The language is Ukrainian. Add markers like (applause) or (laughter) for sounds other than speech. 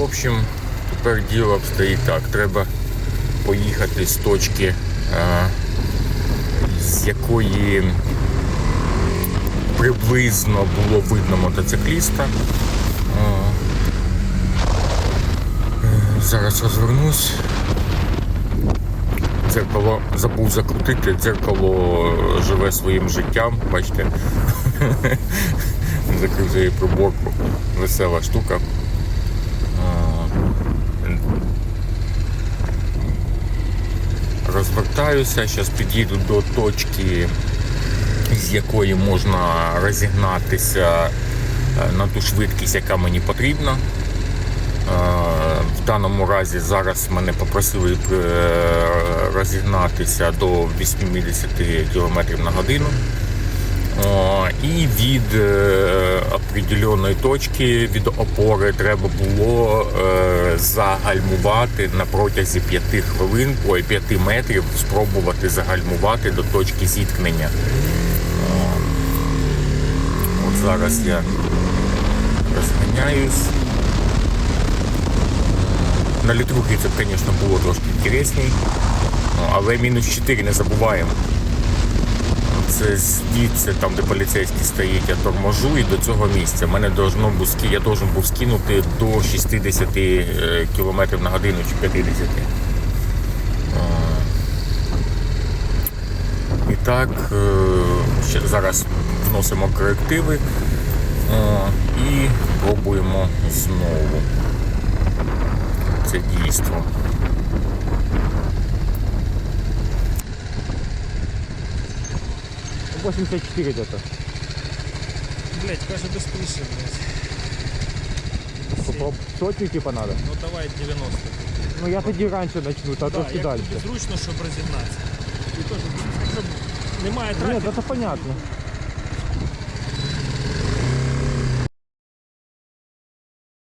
В общем, тепер діло обстоїть так. Треба поїхати з точки, е, з якої приблизно було видно мотоцикліста. Е, Зараз розвернусь. Дзеркало забув закрутити, дзеркало живе своїм життям, бачите. (laughs) Закрив за її приборку. Весела штука. Розвертаюся, зараз під'їду до точки, з якої можна розігнатися е, на ту швидкість, яка мені потрібна. Е, В даному разі зараз мене попросили е, розігнатися до 80 км на годину. І від е, определеної точки, від опори, треба було е, загальмувати на протязі 5 хвилин, ой, 5 метрів, спробувати загальмувати до точки зіткнення. От зараз я розганяюсь. На літрухи це, звісно, було трошки інтересніше, але мінус 4 не забуваємо. Це звідси, там, де поліцейський стоїть, я торможу і до цього місця. Мене должно був я должен був скинути до 60 е, км на годину чи 50. А. І так, е, зараз вносимо корективи і пробуємо знову це дійство. 84 где-то. Блять, каже крыши, блядь. Сотню типа надо. Ну давай 90. Ну я тоді раніше начну, та Да, трошки далі. зручно, щоб розігнатися. І теж, щоб немає Ні, трафіку. це понятно.